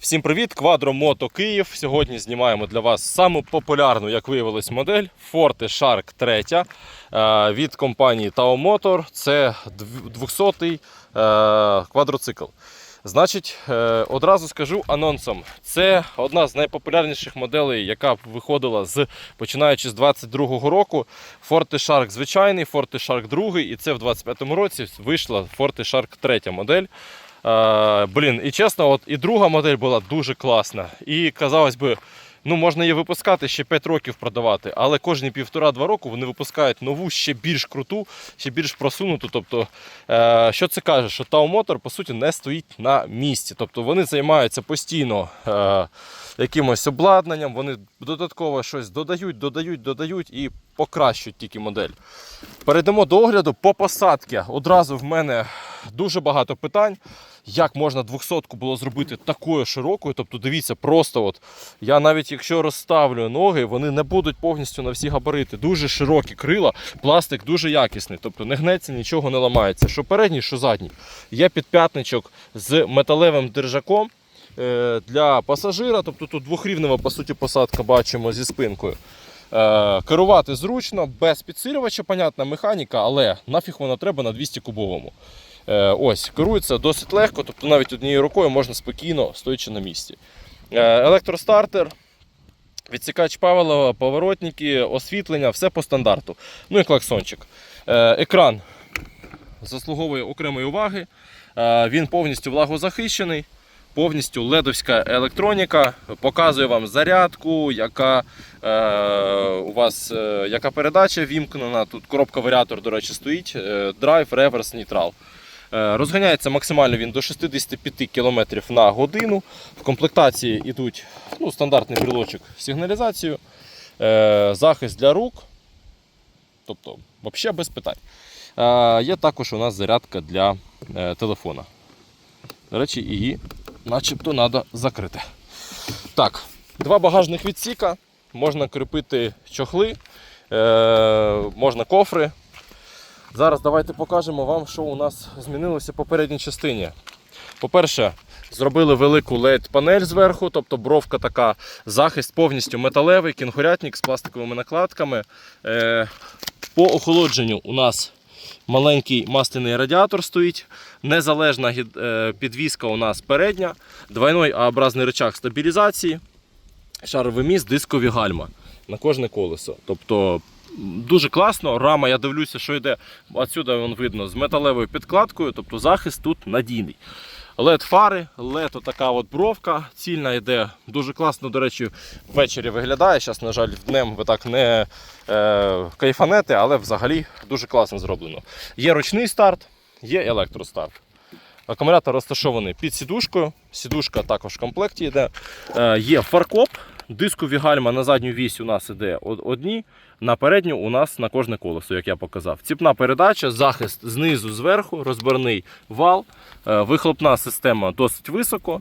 Всім привіт! Квадро Мото Київ. Сьогодні знімаємо для вас саму популярну, як виявилось, модель Forte Shark 3 е, від компанії Tao Motor. Це 200-й е, квадроцикл. Значить, е, одразу скажу анонсом. Це одна з найпопулярніших моделей, яка виходила з починаючи з 22-го року. Forte Shark звичайний, Forte Shark 2, і це в 25-му році вийшла Forte Shark 3 модель. Е, блін, і чесно, от і друга модель була дуже класна. І казалось би, ну можна її випускати ще 5 років продавати, але кожні півтора-два року вони випускають нову, ще більш круту, ще більш просунуту. Тобто, е, що це каже, що Motor по суті не стоїть на місці. Тобто вони займаються постійно е, якимось обладнанням, вони додатково щось додають, додають, додають і покращують тільки модель. Перейдемо до огляду по посадці. Одразу в мене дуже багато питань. Як можна 200-ку було зробити такою широкою? Тобто, дивіться, просто от я навіть якщо розставлю ноги, вони не будуть повністю на всі габарити. Дуже широкі крила, пластик дуже якісний, тобто не гнеться, нічого не ламається. Що передній, що задній. Є підп'ятничок з металевим держаком е, для пасажира, тобто тут двохрівнева по суті посадка бачимо зі спинкою. Е, керувати зручно, без підсилювача, понятна механіка, але нафіг вона треба на 200 кубовому. Е, ось, керується досить легко, тобто навіть однією рукою можна спокійно стоячи на місці. Е, електростартер, відсікач Павелова, поворотники, освітлення, все по стандарту. Ну і клаксончик. Екран заслуговує окремої уваги. Він повністю влагозахищений. Повністю ледовська електроніка показує вам зарядку, яка е, у вас е, яка передача вімкнена. Тут коробка варіатор, до речі, стоїть. Е, драйв, реверс, нейтрал. Е, розганяється максимально він до 65 км на годину. В комплектації йдуть ну, стандартний брілочок з сигналізацією, е, захист для рук. Тобто, взагалі без питань. Е, є також у нас зарядка для е, телефона. До речі, її начебто треба закрити. Так, два багажних відсіка. Можна кріпити чохли, е, можна кофри. Зараз давайте покажемо вам, що у нас змінилося в попередній частині. По-перше, зробили велику LED-панель зверху, тобто бровка така, захист повністю металевий, кінгурятник з пластиковими накладками. Е, по охолодженню у нас маленький масляний радіатор стоїть, незалежна е, підвіска у нас передня, двойной А-образний рычаг стабілізації, шаровий міст, дискові гальма на кожне колесо. Тобто дуже класно. Рама, я дивлюся, що йде отсюди вон видно з металевою підкладкою, тобто захист тут надійний. Led фари, LED така от бровка цільна йде. Дуже класно, до речі, ввечері виглядає. Зараз, на жаль, днем ви так не е, кайфанете, але взагалі дуже класно зроблено. Є ручний старт, є електростарт. Акумулятор розташований під сідушкою. Сідушка також в комплекті йде. Е, є фаркоп, дискові гальма на задню вісь у нас іде одні, на передню у нас на кожне колесо, як я показав. Ціпна передача, захист знизу, зверху, розбірний вал, е, вихлопна система досить високо.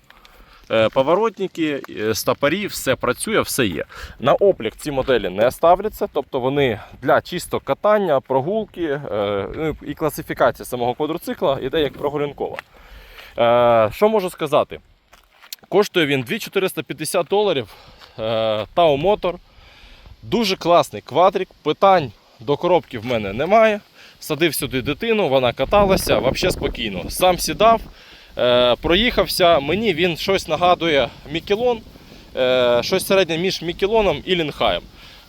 Е, Поворотники, е, стопорі, все працює, все є. На облік ці моделі не ставляться, тобто вони для чисто катання, прогулки ну, і класифікація самого квадроцикла йде як прогулянкова. Що можу сказати? Коштує він 2450 доларів. е, Tao Motor. Дуже класний квадрик. Питань до коробки в мене немає. Садив сюди дитину, вона каталася, взагалі спокійно. Сам сідав, е, проїхався. Мені він щось нагадує Мікелон, е, щось середнє між Мікелоном і Лінхаєм.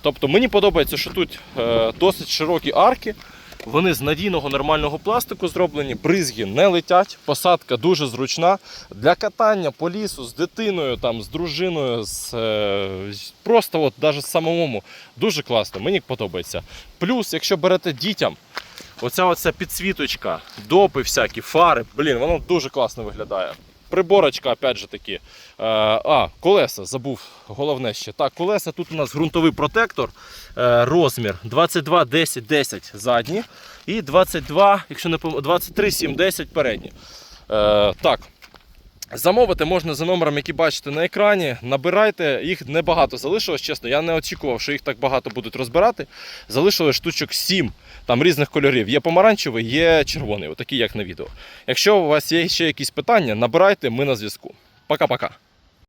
Тобто мені подобається, що тут досить широкі арки. Вони з надійного нормального пластику зроблені, бризги не летять, посадка дуже зручна. Для катання по лісу з дитиною, там, з дружиною, з, е, просто от, навіть самому дуже класно, мені подобається. Плюс, якщо берете дітям, оця оця підсвіточка, допи всякі, фари, блін, воно дуже класно виглядає. Приборочка, опять же таки. Е, а, колеса, забув головне ще. Так, колеса тут у нас ґрунтовий протектор, е, розмір 22 10 10 задні і 22, якщо не пом... 23 7 10 передні. Е, так. Замовити можна за номером, який бачите на екрані. Набирайте, їх небагато залишилось, чесно. Я не очікував, що їх так багато будуть розбирати. Залишилось штучок 7 там різних кольорів. Є помаранчевий, є червоний, отакий, як на відео. Якщо у вас є ще якісь питання, набирайте, ми на зв'язку. Пока-пока.